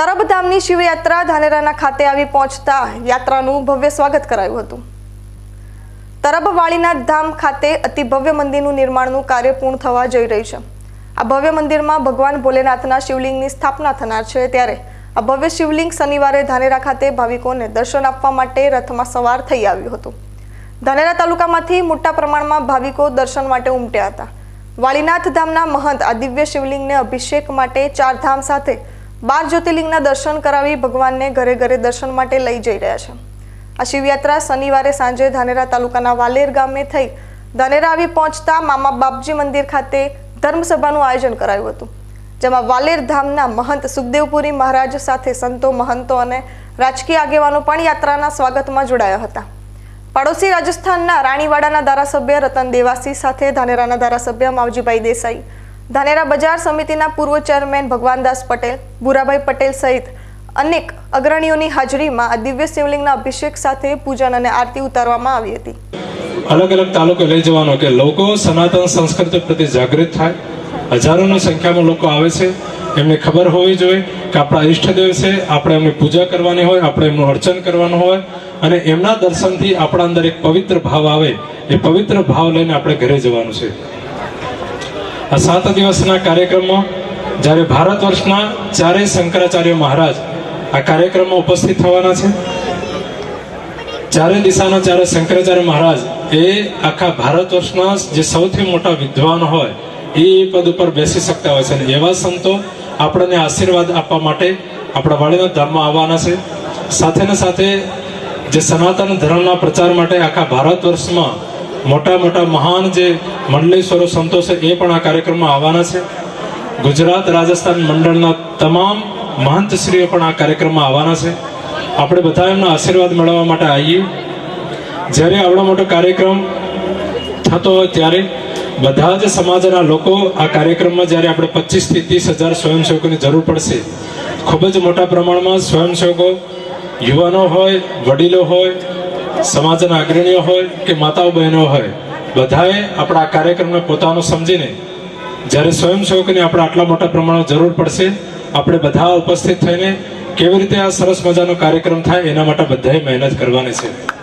તરબધામની શિવયાત્રા ધાનેરાના ખાતે આવી પહોંચતા યાત્રાનું ભવ્ય સ્વાગત કરાયું હતું. તરબવાળીના ધામ ખાતે અતિ ભવ્ય મંદિરનું નિર્માણનું કાર્ય પૂર્ણ થવા જઈ રહ્યું છે. આ ભવ્ય મંદિરમાં ભગવાન ભોલેનાથના શિવલિંગની સ્થાપના થનાર છે ત્યારે આ ભવ્ય શિવલિંગ શનિવારે ધાનેરા ખાતે ભાવિકોને દર્શન આપવા માટે રથમાં સવાર થઈ આવ્યું હતું. ધાનેરા તાલુકામાંથી મોટા પ્રમાણમાં ભાવિકો દર્શન માટે ઉમટ્યા હતા. વાળીનાથ ધામના મહંત આ દિવ્ય શિવલિંગને અભિષેક માટે ચાર ધામ સાથે બાર જ્યોતિર્લિંગના દર્શન કરાવી ભગવાનને ઘરે ઘરે દર્શન માટે લઈ જઈ રહ્યા છે. આ શિવયાત્રા શનિવારે સાંજે ધાનેરા તાલુકાના વાલેર ગામે થઈ ધાનેરા આવી પહોંચતા મામા બાપજી મંદિર ખાતે ધર્મસભાનું આયોજન કરાયું હતું, જેમાં વાલેર ધામના મહંત સુખદેવપુરી મહારાજ સાથે સંતો, મહંતો અને રાજકીય આગેવાનો પણ યાત્રાના સ્વાગતમાં જોડાયા હતા. પાડોશી રાજસ્થાનના રાણીવાડાના ધારાસભ્ય રતન દેવાસી સાથે ધાનેરાના ધારાસભ્ય માવજીભાઈ દેસાઈ ધાનેરા બજાર સમિતિના પૂર્વ ચેરમેન ભગવાનદાસ પટેલ, ભૂરાભાઈ પટેલ સહિત અનેક અગ્રણીઓની હાજરીમાં આ દિવ્ય શિવલિંગના અભિષેક સાથે પૂજન અને આરતી ઉતારવામાં આવી હતી. અલગ અલગ તાલુકે લઈ જવાનો કે લોકો સનાતન સંસ્કૃતિ પ્રતિ જાગૃત થાય. હજારોની સંખ્યામાં લોકો આવે છે. એમને ખબર હોવી જોઈએ કે આપણા ઈષ્ટદેવ છે આપણે એમની પૂજા કરવાની હોય, આપણે એમનું અર્ચન કરવાનું હોય અને એમના દર્શનથી આપણા અંદર એક પવિત્ર ભાવ આવે. એ પવિત્ર ભાવ લઈને આપણે ઘરે જવાનું છે. આ સાત દિવસના કાર્યક્રમમાં જ્યારે ભારત વર્ષના ચારેય શંકરાચાર્ય મહારાજ આ કાર્યક્રમમાં ઉપસ્થિત થવાના છે. ચારે દિશાના ચારે શંકરાચાર્ય મહારાજ એ આખા ભારત વર્ષના જે સૌથી મોટા વિદ્વાન હોય, એ પદ ઉપર બેસી શકતા હોય છે. અને એવા સંતો આપણને આશીર્વાદ આપવા માટે આપણા વાળીના ધામમાં આવવાના છે. સાથે સાથે જે સનાતન ધર્મના પ્રચાર માટે આખા ભારત વર્ષમાં મોટા મોટા મહાન જે મંડલેશ્વરો સંતો છે, એ પણ આ કાર્યક્રમમાં આવવાના છે. ગુજરાત રાજસ્થાન મંડળના તમામ મહંતશ્રીઓ પણ આ કાર્યક્રમમાં આવવાના છે. આપણે બધા એમના આશીર્વાદ મેળવવા માટે આવીએ જ્યારે આવડો મોટો કાર્યક્રમ થતો હોય ત્યારે બધા જ સમાજના લોકો આ કાર્યક્રમમાં જ્યારે આપણે પચીસથી ત્રીસ હજાર સ્વયંસેવકોની જરૂર પડશે, ખૂબ જ મોટા પ્રમાણમાં સ્વયંસેવકો યુવાનો હોય, વડીલો હોય સમાજના અગ્રણીઓ હોય કે માતાઓ બહેનો હોય, બધાએ આપણા કાર્યક્રમને પોતાનો સમજીને જ્યારે સ્વયંસેવકોની આપણે આટલા મોટા પ્રમાણમાં જરૂર પડશે, આપણે બધા ઉપસ્થિત થઈને કેવી રીતે આ સરસ મજાનો કાર્યક્રમ થાય એના માટે બધાએ મહેનત કરવાની છે.